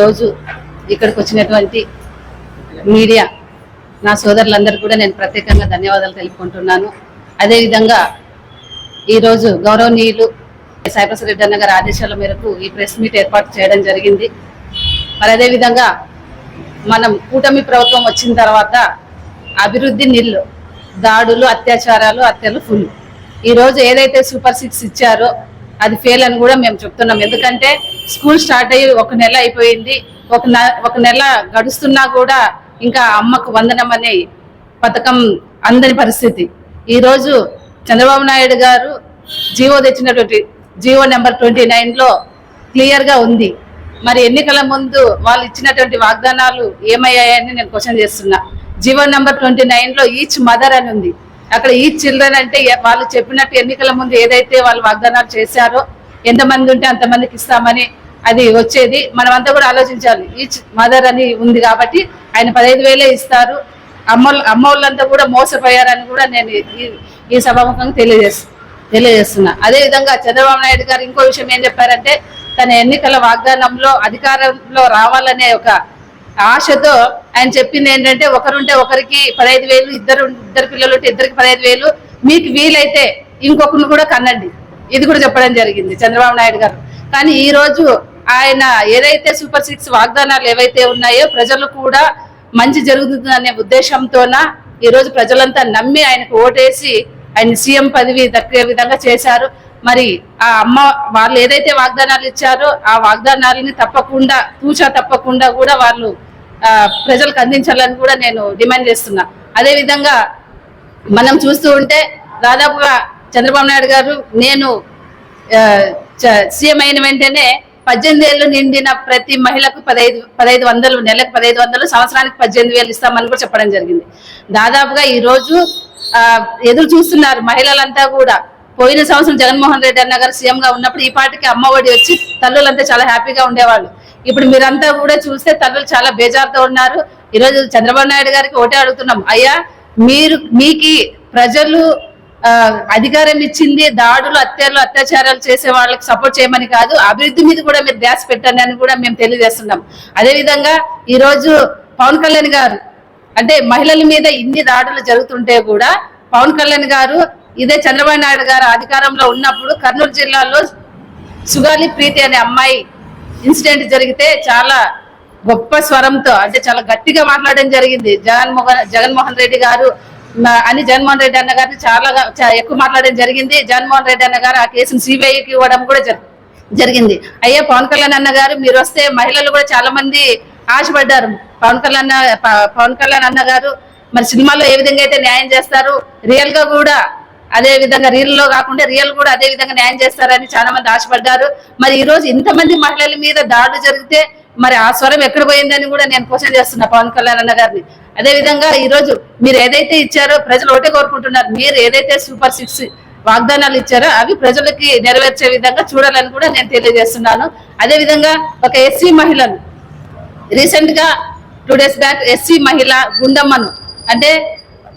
రోజు ఇక్కడికి వచ్చినటువంటి మీడియా నా సోదరులందరూ కూడా నేను ప్రత్యేకంగా ధన్యవాదాలు తెలుపుకుంటున్నాను. అదేవిధంగా ఈరోజు గౌరవనీయులు సైప్రస్ రెడ్డి అన్న గారి ఆదేశాల మేరకు ఈ ప్రెస్ మీట్ ఏర్పాటు చేయడం జరిగింది. మరి అదేవిధంగా మనం కూటమి ప్రభుత్వం వచ్చిన తర్వాత అభివృద్ధి నిల్లు దాడులు అత్యాచారాలు హత్యలు ఫుల్. ఈరోజు ఏదైతే సూపర్ సిక్స్ ఇచ్చారో అది ఫెయిల్ అని కూడా మేము చెప్తున్నాం. ఎందుకంటే స్కూల్ స్టార్ట్ అయ్యి ఒక నెల అయిపోయింది. ఒక ఒక నెల గడుస్తున్నా కూడా ఇంకా అమ్మకు వందనం అనే పథకం అందని పరిస్థితి. ఈరోజు చంద్రబాబు నాయుడు గారు జీవో తెచ్చినటువంటి జీవో నెంబర్ ట్వంటీ నైన్లో క్లియర్గా ఉంది. మరి ఎన్నికల ముందు వాళ్ళు ఇచ్చినటువంటి వాగ్దానాలు ఏమయ్యాయని నేను క్వశ్చన్ చేస్తున్నా. జీవో నెంబర్ ట్వంటీ నైన్లో ఈచ్ మదర్ అని ఉంది. అక్కడ ఈచ్ చిల్డ్రన్ అంటే వాళ్ళు చెప్పినట్టు ఎన్నికల ముందు ఏదైతే వాళ్ళు వాగ్దానాలు చేశారో ఎంతమంది ఉంటే అంతమందికి ఇస్తామని అది వచ్చేది. మనమంతా కూడా ఆలోచించాలి. ఈచ్ మదర్ అని ఉంది కాబట్టి ఆయన పదహైదు వేలే ఇస్తారు. అమ్మ అమ్మోళ్ళంతా కూడా మోసపోయారని కూడా నేను ఈ- ఈ సభాముఖంగా తెలియజేస్తాను తెలియజేస్తున్నా. అదే విధంగా చంద్రబాబు నాయుడు గారు ఇంకో విషయం ఏం చెప్పారంటే తన ఎన్నికల వాగ్దానంలో అధికారంలో రావాలనే ఒక ఆశతో ఆయన చెప్పింది ఏంటంటే ఒకరుంటే ఒకరికి పదహైదు వేలు ఇద్దరు ఇద్దరు పిల్లలు ఉంటే ఇద్దరికి పదహైదు వేలు. మీకు వీలైతే ఇంకొకరిని కూడా కనండి ఇది కూడా చెప్పడం జరిగింది చంద్రబాబు నాయుడు గారు. కానీ ఈ రోజు ఆయన ఏదైతే సూపర్ సిక్స్ వాగ్దానాలు ఏవైతే ఉన్నాయో ప్రజలు కూడా మంచి జరుగుతుందనే ఉద్దేశంతోన ఈ రోజు ప్రజలంతా నమ్మి ఆయనకు ఓటేసి ఆయన సీఎం పదవి దక్కే విధంగా చేశారు. మరి ఆ అమ్మ వాళ్ళు ఏదైతే వాగ్దానాలు ఇచ్చారో ఆ వాగ్దానాలని తప్పకుండా తూచా తప్పకుండా కూడా వాళ్ళు ప్రజలకు అందించాలని కూడా నేను డిమాండ్ చేస్తున్నా. అదేవిధంగా మనం చూస్తూ ఉంటే దాదాపుగా చంద్రబాబు నాయుడు గారు నేను చ- సీఎం అయిన వెంటనే పద్దెనిమిది ఏళ్ళు నిండిన ప్రతి మహిళకు పదహైదు పదహైదు వందలు నెలకు పదహైదు వందలు సంవత్సరానికి పద్దెనిమిది వేలు ఇస్తామని కూడా చెప్పడం జరిగింది. దాదాపుగా ఈరోజు ఎదురు చూస్తున్నారు మహిళలంతా కూడా. పోయిన సంవత్సరం జగన్మోహన్ రెడ్డి అన్న గారు సీఎంగా ఉన్నప్పుడు ఈ పాటికి అమ్మఒడి వచ్చి తల్లులంతా చాలా హ్యాపీగా ఉండేవాళ్ళు. ఇప్పుడు మీరంతా కూడా చూస్తే తల్లులు చాలా బేజారుతో ఉన్నారు. ఈరోజు చంద్రబాబు నాయుడు గారికి ఒకటే అడుగుతున్నాం. అయ్యా మీరు మీకు ప్రజలు అధికారం ఇచ్చింది దాడులు హత్యలు అత్యాచారాలు చేసే వాళ్ళకి సపోర్ట్ చేయమని కాదు అభివృద్ధి మీద కూడా మీరు ధ్యాస పెట్టండి అని కూడా మేము తెలియజేస్తున్నాం. అదే విధంగా పవన్ కళ్యాణ్ గారు అంటే మహిళల మీద ఇన్ని దాడులు జరుగుతుంటే కూడా పవన్ కళ్యాణ్ గారు ఇదే చంద్రబాబు నాయుడు గారు అధికారంలో ఉన్నప్పుడు కర్నూలు జిల్లాలో సుగాలి ప్రీతి అనే అమ్మాయి ఇన్సిడెంట్ జరిగితే చాలా గొప్ప స్వరంతో అంటే చాలా గట్టిగా మాట్లాడడం జరిగింది. జగన్మోహన్ జగన్మోహన్ రెడ్డి గారు అని జగన్మోహన్ రెడ్డి అన్న గారిని చాలా ఎక్కువ మాట్లాడడం జరిగింది. జగన్మోహన్ రెడ్డి అన్న గారు ఆ కేసును సిబిఐకి ఇవ్వడం కూడా జరిగింది. అయ్యే పవన్ కళ్యాణ్ అన్న గారు మీరు వస్తే మహిళలు కూడా చాలా మంది ఆశపడ్డారు. పవన్ కళ్యాణ్ పవన్ కళ్యాణ్ అన్న గారు మరి సినిమాలో ఏ విధంగా అయితే న్యాయం చేస్తారు రియల్గా కూడా అదే విధంగా రీల్లో కాకుండా రియల్ కూడా అదే విధంగా న్యాయం చేస్తారని చాలా మంది ఆశపడ్డారు. మరి ఈ రోజు ఇంతమంది మహిళల మీద దాడులు జరిగితే మరి ఆ స్వరం ఎక్కడ పోయిందని కూడా నేను క్వశ్చన్ చేస్తున్నా పవన్ కళ్యాణ్ అన్న గారిని. అదే విధంగా ఈ రోజు మీరు ఏదైతే ఇచ్చారో ప్రజలు ఒకటే కోరుకుంటున్నారు. మీరు ఏదైతే సూపర్ సిక్స్ వాగ్దానాలు ఇచ్చారో అవి ప్రజలకి నెరవేర్చే విధంగా చూడాలని కూడా నేను తెలియజేస్తున్నాను. అదే విధంగా ఒక ఎస్సీ మహిళను రీసెంట్గా టూ డేస్ బ్యాక్ ఎస్సీ మహిళ గుండమ్మను అంటే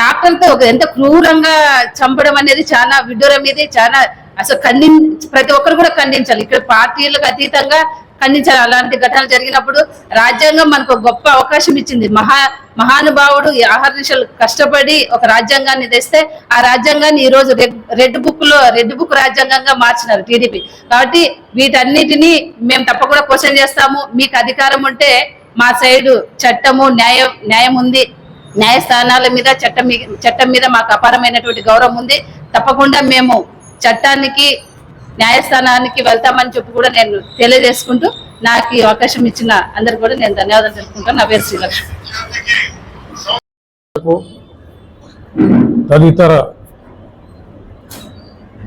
టాక్టర్తో ఒక ఎంత క్రూరంగా చంపడం అనేది చాలా విడ్డూరం ఇది చాలా అసలు ఖండి ప్రతి ఒక్కరు కూడా ఖండించాలి. ఇక్కడ పార్టీలకు అతీతంగా ఖండించాలి. అలాంటి ఘటనలు జరిగినప్పుడు రాజ్యాంగం మనకు గొప్ప అవకాశం ఇచ్చింది. మహా మహానుభావుడు ఈ ఆహర్నిశలు కష్టపడి ఒక రాజ్యాంగాన్ని తెస్తే ఆ రాజ్యాంగాన్ని ఈ రోజు రెడ్ రెడ్ బుక్లో రెడ్ బుక్ రాజ్యాంగంగా మార్చినారు టీడీపీ. కాబట్టి వీటన్నిటిని మేము తప్పకుండా క్వశ్చన్ చేస్తాము. మీకు అధికారం ఉంటే మా సైడు చట్టము న్యాయం న్యాయం ఉంది. న్యాయస్థానాల మీద చట్టం మీ- చట్టం మీద మాకు అపారమైనటువంటి గౌరవం ఉంది. తప్పకుండా మేము చట్టానికి న్యాయస్థానానికి వెళ్తామని చెప్పి కూడా నేను తెలియజేసుకుంటూ నాకు ఈ అవకాశం ఇచ్చిన అందరు కూడా నేను ధన్యవాదాలు తెలుపుకుంటాను నా పేరు శ్రీలక్ష్మి. తదితర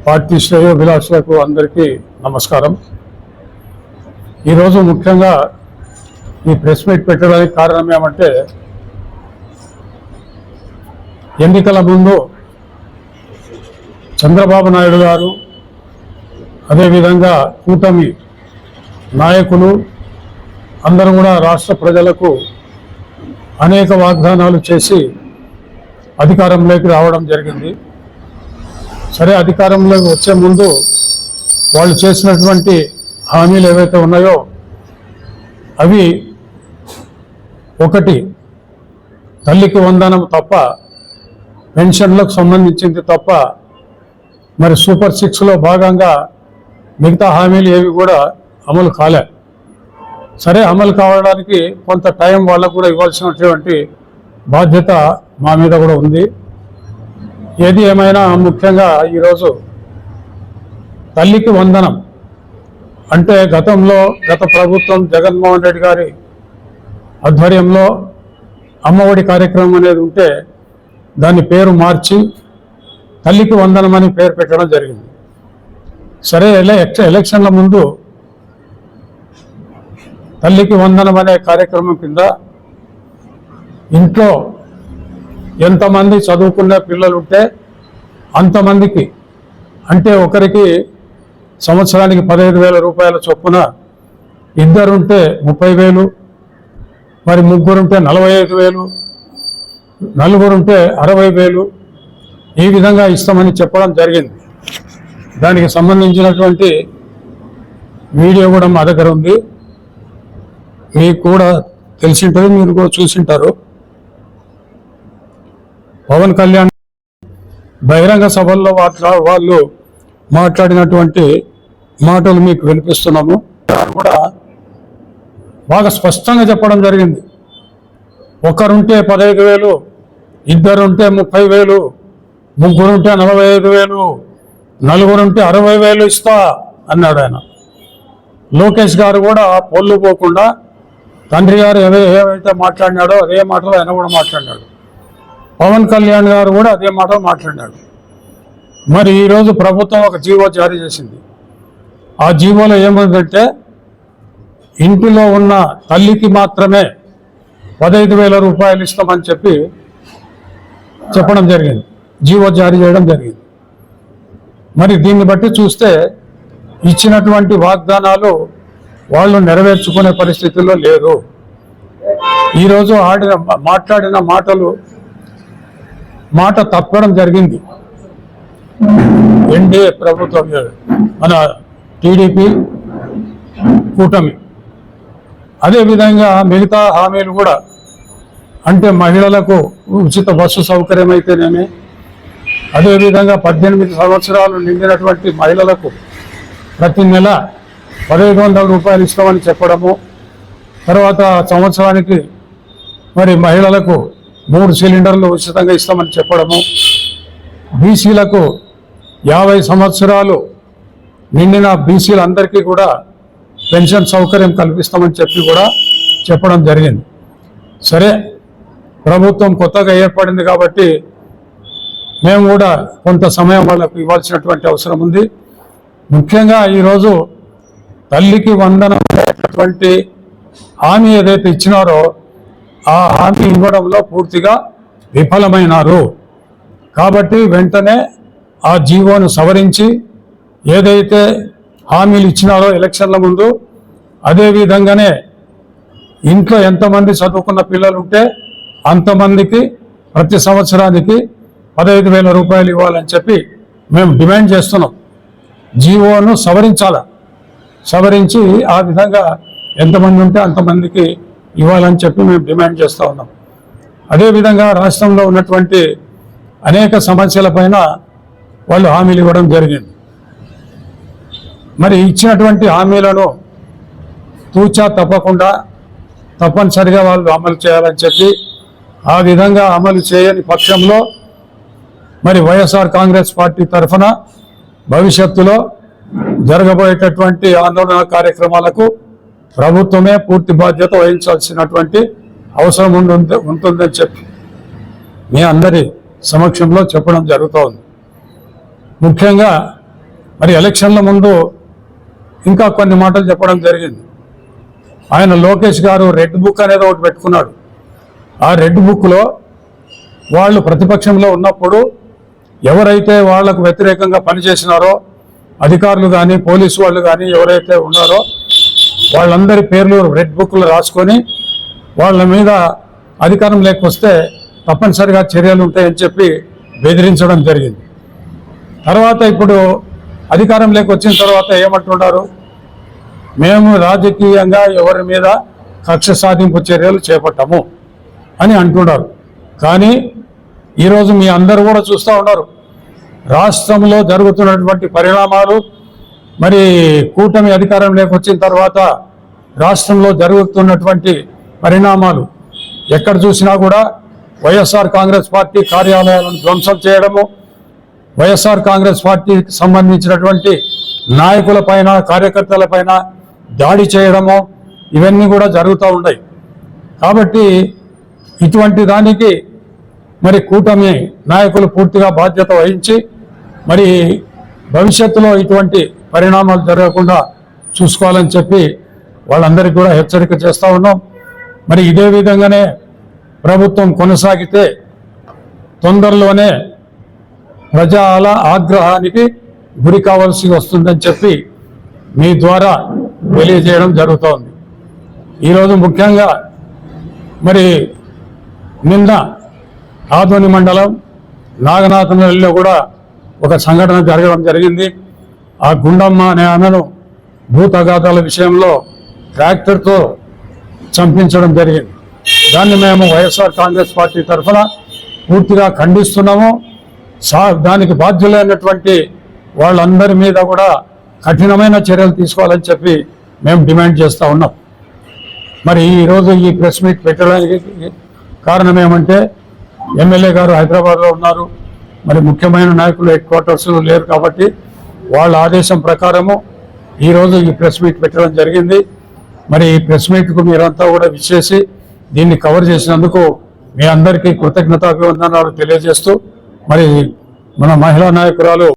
పార్టీ శ్రేయోభిలాషులకు అందరికీ నమస్కారం. ఈరోజు ముఖ్యంగా ఈ ప్రెస్ మీట్ పెట్టడానికి కారణం ఏమంటే ఎన్నికల ముందు చంద్రబాబు నాయుడు గారు అదేవిధంగా కూటమి నాయకులు అందరూ కూడా రాష్ట్ర ప్రజలకు అనేక వాగ్దానాలు చేసి అధికారంలోకి రావడం జరిగింది. సరే అధికారంలోకి వచ్చే ముందు వాళ్ళు చేసినటువంటి హామీలు ఏవైతే ఉన్నాయో అవి ఒకటి తల్లికి వందనం తప్ప పెన్షన్లకు సంబంధించింది తప్ప మరి సూపర్ సిక్స్లో భాగంగా మిగతా హామీలు ఏవి కూడా అమలు కాలే. సరే అమలు కావడానికి కొంత టైం వాళ్ళకు కూడా ఇవ్వాల్సినటువంటి బాధ్యత మా మీద కూడా ఉంది. ఏది ఏమైనా ముఖ్యంగా ఈరోజు తల్లికి వందనం. అంటే గతంలో గత ప్రభుత్వం జగన్మోహన్ రెడ్డి గారి ఆధ్వర్యంలో అమ్మఒడి కార్యక్రమం అనేది ఉంటే దాని పేరు మార్చి తల్లికి వందనం పేరు పెట్టడం జరిగింది. సరే ఎలక్షన్ల ముందు తల్లికి వందనం అనే కార్యక్రమం కింద ఇంట్లో ఎంతమంది చదువుకునే పిల్లలు ఉంటే అంతమందికి అంటే ఒకరికి సంవత్సరానికి పదహైదు వేల రూపాయల చొప్పున ఇద్దరుంటే ముప్పై వేలు మరి ముగ్గురుంటే నలభై ఐదు వేలు నలుగురుంటే అరవై వేలు ఈ విధంగా ఇస్తామని చెప్పడం జరిగింది. దానికి సంబంధించినటువంటి వీడియో కూడా మా దగ్గర ఉంది. మీకు కూడా తెలిసింటారు మీరు కూడా చూసింటారు. పవన్ కళ్యాణ్ బహిరంగ సభల్లో వాళ్ళు మాట్లాడినటువంటి మాటలు మీకు వినిపిస్తున్నాము. కూడా బాగా స్పష్టంగా చెప్పడం జరిగింది. ఒకరుంటే పదహైదు వేలు ఇద్దరుంటే ముప్పై వేలు ముగ్గురుంటే నలభై ఐదు వేలు నలుగురుంటే అరవై వేలు ఇస్తా అన్నాడు ఆయన. లోకేష్ గారు కూడా పొల్లు పోకుండా తండ్రి గారు ఏవే ఏవైతే మాట్లాడినాడో అదే మాటలు ఆయన కూడా మాట్లాడినాడు. పవన్ కళ్యాణ్ గారు కూడా అదే మాటలు మాట్లాడినాడు. మరి ఈరోజు ప్రభుత్వం ఒక జీవో జారీ చేసింది. ఆ జీవోలో ఏముందంటే ఇంటిలో ఉన్న తల్లికి మాత్రమే పదహైదు వేల రూపాయలు ఇస్తామని చెప్పి చెప్పడం జరిగింది. జీవో జారీ చేయడం జరిగింది. మరి దీన్ని బట్టి చూస్తే ఇచ్చినటువంటి వాగ్దానాలు వాళ్ళు నెరవేర్చుకునే పరిస్థితుల్లో లేరు ఈరోజు ఆడిన మాట్లాడిన మాటలు మాట తప్పడం జరిగింది. ఎన్డీఏ ప్రభుత్వం మన టీడీపీ కూటమి అదేవిధంగా మిగతా హామీలు కూడా అంటే మహిళలకు ఉచిత బస్సు సౌకర్యం అయితేనేమి అదేవిధంగా పద్దెనిమిది సంవత్సరాలు నిండినటువంటి మహిళలకు ప్రతి నెల పదహైదు వందల రూపాయలు ఇస్తామని చెప్పడము తర్వాత సంవత్సరానికి మరి మహిళలకు మూడు సిలిండర్లు ఉచితంగా ఇస్తామని చెప్పడము బీసీలకు యాభై సంవత్సరాలు నిండిన బీసీలందరికీ కూడా పెన్షన్ సౌకర్యం కల్పిస్తామని చెప్పి కూడా చెప్పడం జరిగింది. సరే ప్రభుత్వం కొత్తగా ఏర్పడింది కాబట్టి మేము కూడా కొంత సమయం వాళ్ళకు ఇవ్వాల్సినటువంటి అవసరం ఉంది. ముఖ్యంగా ఈరోజు తల్లికి వందనం అనేటటువంటి హామీ ఏదైతే ఇచ్చినారో ఆ హామీ ఇవ్వడంలో పూర్తిగా విఫలమైనారు. కాబట్టి వెంటనే ఆ జీవోను సవరించి ఏదైతే హామీలు ఇచ్చినారో ఎలక్షన్ల ముందు అదేవిధంగానే ఇంట్లో ఎంతమంది చదువుకున్న పిల్లలు ఉంటే అంతమందికి ప్రతి సంవత్సరానికి పదహైదు వేల రూపాయలు ఇవ్వాలని చెప్పి మేము డిమాండ్ చేస్తున్నాం. జీవోను సవరించాల? సవరించి ఆ విధంగా ఎంతమంది ఉంటే అంతమందికి ఇవ్వాలని చెప్పి మేము డిమాండ్ చేస్తూ ఉన్నాం. అదేవిధంగా రాష్ట్రంలో ఉన్నటువంటి అనేక సమస్యల పైన వాళ్ళు హామీలు ఇవ్వడం జరిగింది. మరి ఇచ్చినటువంటి హామీలను తూచా తప్పకుండా తప్పనిసరిగా వాళ్ళు అమలు చేయాలని చెప్పి ఆ విధంగా అమలు చేయని పక్షంలో మరి వైఎస్ఆర్ కాంగ్రెస్ పార్టీ తరఫున భవిష్యత్తులో జరగబోయేటటువంటి ఆందోళన కార్యక్రమాలకు ప్రభుత్వమే పూర్తి బాధ్యత వహించాల్సినటువంటి అవసరం ఉంటుంది ఉంటుందని చెప్పి మీ అందరి సమక్షంలో చెప్పడం జరుగుతోంది. ముఖ్యంగా మరి ఎలక్షన్ల ముందు ఇంకా కొన్ని మాటలు చెప్పడం జరిగింది. ఆయన లోకేష్ గారు రెడ్ బుక్ అనేది ఒకటి పెట్టుకున్నాడు. ఆ రెడ్ బుక్లో వాళ్ళు ప్రతిపక్షంలో ఉన్నప్పుడు ఎవరైతే వాళ్ళకు వ్యతిరేకంగా పనిచేసినారో అధికారులు కానీ పోలీసు వాళ్ళు కానీ ఎవరైతే ఉన్నారో వాళ్ళందరి పేర్లు రెడ్ బుక్లో రాసుకొని వాళ్ళ మీద అధికారం లేకొస్తే తప్పనిసరిగా చర్యలు ఉంటాయని చెప్పి బెదిరించడం జరిగింది. తర్వాత ఇప్పుడు అధికారం లేకొచ్చిన తర్వాత ఏమంటున్నారు? మేము రాజకీయంగా ఎవరి మీద కక్ష సాధింపు చర్యలు చేపట్టము అని అంటున్నారు. కానీ ఈరోజు మీ అందరూ కూడా చూస్తూ ఉన్నారు. రాష్ట్రంలో జరుగుతున్నటువంటి పరిణామాలు మరి కూటమి అధికారం వచ్చిన తర్వాత రాష్ట్రంలో జరుగుతున్నటువంటి పరిణామాలు ఎక్కడ చూసినా కూడా వైఎస్ఆర్ కాంగ్రెస్ పార్టీ కార్యాలయాలను ధ్వంసం చేయడము వైఎస్ఆర్ కాంగ్రెస్ పార్టీకి సంబంధించినటువంటి నాయకులపైన కార్యకర్తలపైన దాడి చేయడము ఇవన్నీ కూడా జరుగుతూ ఉన్నాయి. కాబట్టి ఇటువంటి దానికి మరి కూటమి నాయకులు పూర్తిగా బాధ్యత వహించి మరి భవిష్యత్తులో ఇటువంటి పరిణామాలు జరగకుండా చూసుకోవాలని చెప్పి వాళ్ళందరికీ కూడా హెచ్చరిక చేస్తూ ఉన్నాం. మరి ఇదే విధంగానే ప్రభుత్వం కొనసాగితే తొందరలోనే ప్రజల ఆగ్రహానికి గురి కావాల్సి వస్తుందని చెప్పి మీ ద్వారా తెలియజేయడం జరుగుతోంది. ఈరోజు ముఖ్యంగా మరి నిన్న ఆదోని మండలం నాగనాథనల్లిలో కూడా ఒక సంఘటన జరగడం జరిగింది. ఆ గుండమ్మ అనే ఆమెను భూతగాతాల విషయంలో ట్రాక్టర్తో చంపించడం జరిగింది. దాన్ని మేము వైఎస్ఆర్ కాంగ్రెస్ పార్టీ తరఫున పూర్తిగా ఖండిస్తున్నాము. సా దానికి బాధ్యులైనటువంటి వాళ్ళందరి మీద కూడా కఠినమైన చర్యలు తీసుకోవాలని చెప్పి మేము డిమాండ్ చేస్తూ ఉన్నాం. మరి ఈరోజు ఈ ప్రెస్ మీట్ పెట్టడానికి కారణం ఏమంటే ఎమ్మెల్యే గారు హైదరాబాద్లో ఉన్నారు. మరి ముఖ్యమైన నాయకులు హెడ్ క్వార్టర్స్ లేరు కాబట్టి వాళ్ళ ఆదేశం ప్రకారము ఈరోజు ఈ ప్రెస్ మీట్ పెట్టడం జరిగింది. మరి ఈ ప్రెస్ మీట్కు మీరంతా కూడా విచ్చేసి దీన్ని కవర్ చేసినందుకు మీ అందరికీ కృతజ్ఞతాభివందనాలు తెలియజేస్తూ మరి మన మహిళా నాయకురాలు